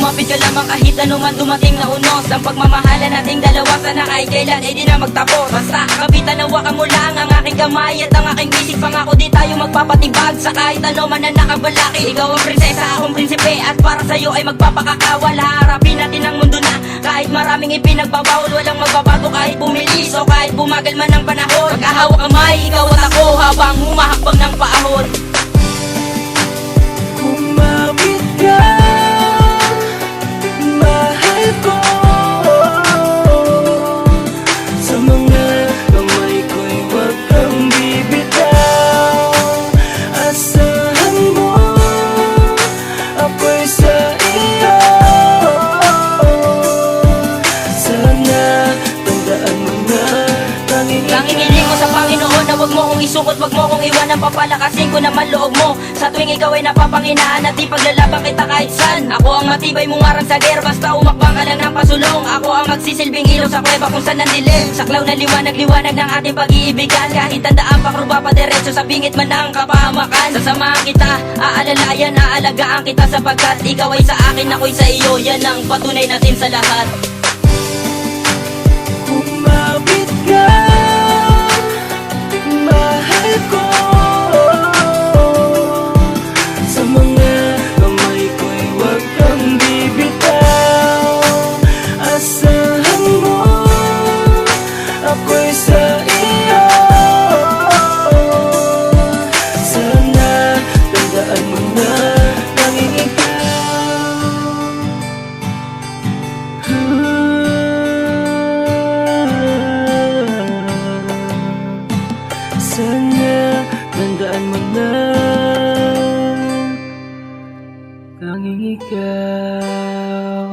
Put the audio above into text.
ka lamang kahit ano man dumating na unos. Ang pagmamahala nating dalawa sana kahit kailan ay di na magtapos. Basta kapitan nawakan mo lang ang aking kamay at ang aking bisig Pangako di tayo magpapatibag sa kahit ano man na nakabalaki. Ikaw ang prinsesa, akong prinsipe at para sa'yo ay magpapakakawal Harapin natin ang mundo na kahit maraming ipinagbabawal Walang magbabago kahit bumilis o kahit bumagal man ang panahon. Magkahawak kamay, ikaw at ako habang humahakbang ng paahon Hiling ko sa Panginoon na wag mo kong isukot Wag mo kong iwanan papalakasin ko naman loob mo. Sa tuwing ikaw ay napapanginaan At di paglalaban kita kahit saan. Ako ang matibay mong arang sa ger Basta umakbang ka lang ng pasulong. Ako ang magsisilbing ilaw sa kuweba kung saan nandilim Saklaw na liwanag, liwanag ng ating pag-iibigan. Kahit tandaan pa kruba pa diretso sa bingit man ng kapahamakan. Sasamahan kita, aalalayan, aalagaan kita Sapagkat ikaw ay sa akin, ako'y sa iyo. Yan ang patunay natin sa lahat tandaan mo na. Tanging ikaw